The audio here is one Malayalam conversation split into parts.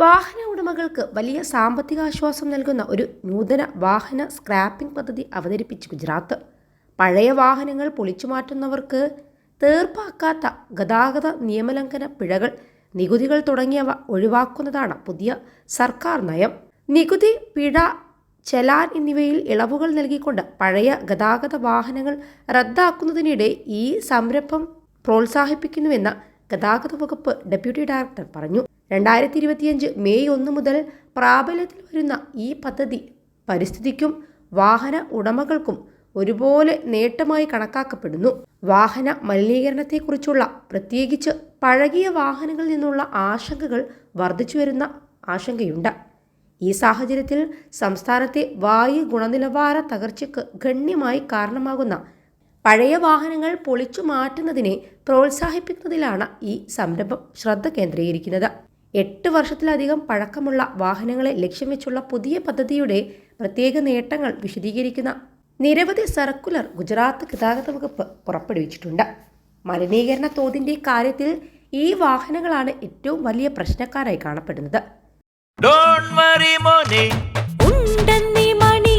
വാഹന ഉടമകൾക്ക് വലിയ സാമ്പത്തിക ആശ്വാസം നൽകുന്ന ഒരു നൂതന വാഹന സ്ക്രാപ്പിംഗ് പദ്ധതി അവതരിപ്പിച്ച് ഗുജറാത്ത്. പഴയ വാഹനങ്ങൾ പൊളിച്ചു മാറ്റുന്നവർക്ക് തീർപ്പാക്കാത്ത ഗതാഗത നിയമലംഘന പിഴകൾ നികുതികൾ തുടങ്ങിയവ ഒഴിവാക്കുന്നതാണ് പുതിയ സർക്കാർ നയം. നികുതി പിഴ ചെലാൻ എന്നിവയിൽ ഇളവുകൾ നൽകിക്കൊണ്ട് പഴയ ഗതാഗത വാഹനങ്ങൾ റദ്ദാക്കുന്നതിനിടെ ഈ സംരംഭം പ്രോത്സാഹിപ്പിക്കുന്നുവെന്ന് ഗതാഗത വകുപ്പ് ഡെപ്യൂട്ടി ഡയറക്ടർ പറഞ്ഞു. രണ്ടായിരത്തി ഇരുപത്തിയഞ്ച് മെയ് ഒന്ന് മുതൽ പ്രാബല്യത്തിൽ വരുന്ന ഈ പദ്ധതി പരിസ്ഥിതിക്കും വാഹന ഉടമകൾക്കും ഒരുപോലെ നേട്ടമായി കണക്കാക്കപ്പെടുന്നു. വാഹന മലിനീകരണത്തെക്കുറിച്ചുള്ള പ്രത്യേകിച്ച് പഴകിയ വാഹനങ്ങളിൽ നിന്നുള്ള ആശങ്കകൾ വർദ്ധിച്ചു വരുന്ന ആശങ്കയുണ്ട്. ഈ സാഹചര്യത്തിൽ സംസ്ഥാനത്തെ വായു ഗുണനിലവാര തകർച്ചയ്ക്ക് ഗണ്യമായി കാരണമാകുന്ന പഴയ വാഹനങ്ങൾ പൊളിച്ചു മാറ്റുന്നതിനെ പ്രോത്സാഹിപ്പിക്കുന്നതിലാണ് ഈ സംരംഭം ശ്രദ്ധ കേന്ദ്രീകരിക്കുന്നത്. എട്ട് വർഷത്തിലധികം പഴക്കമുള്ള വാഹനങ്ങളെ ലക്ഷ്യം വെച്ചുള്ള പുതിയ പദ്ധതിയുടെ പ്രത്യേക നേട്ടങ്ങൾ വിശദീകരിക്കുന്ന നിരവധി സർക്കുലർ ഗുജറാത്ത് ഗതാഗത വകുപ്പ് പുറപ്പെടുവിച്ചിട്ടുണ്ട്. മലിനീകരണ തോതിന്റെ കാര്യത്തിൽ ഈ വാഹനങ്ങളാണ് ഏറ്റവും വലിയ പ്രശ്നക്കാരായി കാണപ്പെടുന്നത്. ഡോൺ വറി മോനെ. ഉണ്ടെന്നീ മണി.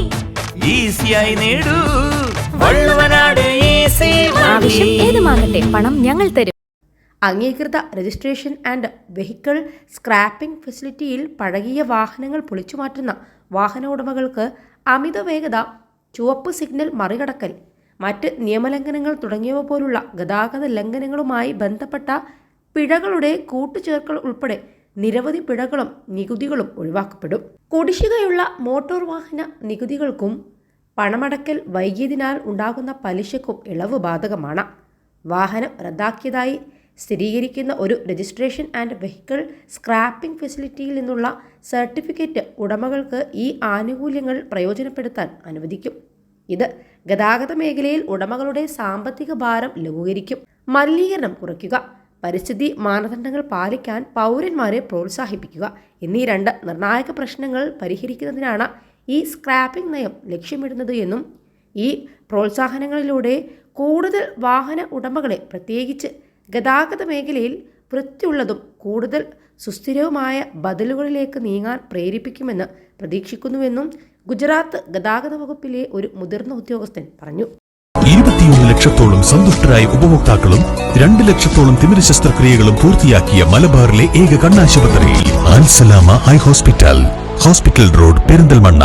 ഈസിയായി നേടൂ. വള്ളുവനാട് ഈസി ആവശ്യം ഏതുമാകട്ടെ പണം ഞങ്ങൾ തരും. അംഗീകൃത രജിസ്ട്രേഷൻ ആൻഡ് വെഹിക്കിൾ സ്ക്രാപ്പിംഗ് ഫെസിലിറ്റിയിൽ പഴകിയ വാഹനങ്ങൾ പൊളിച്ചു മാറ്റുന്ന വാഹന ഉടമകൾക്ക് അമിത വേഗത ചുവപ്പ് സിഗ്നൽ മറികടക്കൽ മറ്റ് നിയമലംഘനങ്ങൾ തുടങ്ങിയവ പോലുള്ള ഗതാഗത ലംഘനങ്ങളുമായി ബന്ധപ്പെട്ട പിഴകളുടെ കൂട്ടുചേർക്കൽ ഉൾപ്പെടെ നിരവധി പിഴകളും നികുതികളും ഒഴിവാക്കപ്പെടും. കുടിശ്ശികയുള്ള മോട്ടോർ വാഹന നികുതികൾക്കും പണമടക്കൽ വൈകിയതിനാൽ ഉണ്ടാകുന്ന പലിശക്കും ഇളവ് ബാധകമാണ്. വാഹനം റദ്ദാക്കിയതായി സ്ഥിരീകരിക്കുന്ന ഒരു രജിസ്ട്രേഷൻ ആൻഡ് വെഹിക്കിൾ സ്ക്രാപ്പിംഗ് ഫെസിലിറ്റിയിൽ നിന്നുള്ള സർട്ടിഫിക്കറ്റ് ഉടമകൾക്ക് ഈ ആനുകൂല്യങ്ങൾ പ്രയോജനപ്പെടുത്താൻ അനുവദിക്കും. ഇത് ഗതാഗത മേഖലയിൽ ഉടമകളുടെ സാമ്പത്തിക ഭാരം ലഘൂകരിക്കും. മലിനീകരണം കുറയ്ക്കുക പരിസ്ഥിതി മാനദണ്ഡങ്ങൾ പാലിക്കാൻ പൗരന്മാരെ പ്രോത്സാഹിപ്പിക്കുക എന്നീ രണ്ട് നിർണായക പ്രശ്നങ്ങൾ പരിഹരിക്കുന്നതിനാണ് ഈ സ്ക്രാപ്പിംഗ് നയം ലക്ഷ്യമിടുന്നത് എന്നും ഈ പ്രോത്സാഹനങ്ങളിലൂടെ കൂടുതൽ വാഹന ഉടമകളെ പ്രത്യേകിച്ച് ഗതാഗത മേഖലയിൽ വൃത്തിയുള്ളതും കൂടുതൽ സുസ്ഥിരവുമായ ബദലുകളിലേക്ക് നീങ്ങാൻ പ്രേരിപ്പിക്കുമെന്ന് പ്രതീക്ഷിക്കുന്നുവെന്നും ഗുജറാത്ത് ഗതാഗത വകുപ്പിലെ ഒരു മുതിർന്ന ഉദ്യോഗസ്ഥൻ പറഞ്ഞു. ഇരുപത്തിയൊന്ന് ലക്ഷത്തോളം സന്തുഷ്ടരായ ഉപഭോക്താക്കളും രണ്ട് ലക്ഷത്തോളം തിമിര ശസ്ത്രക്രിയകളും പൂർത്തിയാക്കിയ മലബാറിലെ ഏക കണ്ണാശുപത്രി eye hospital. Hospital road Perinthalmanna.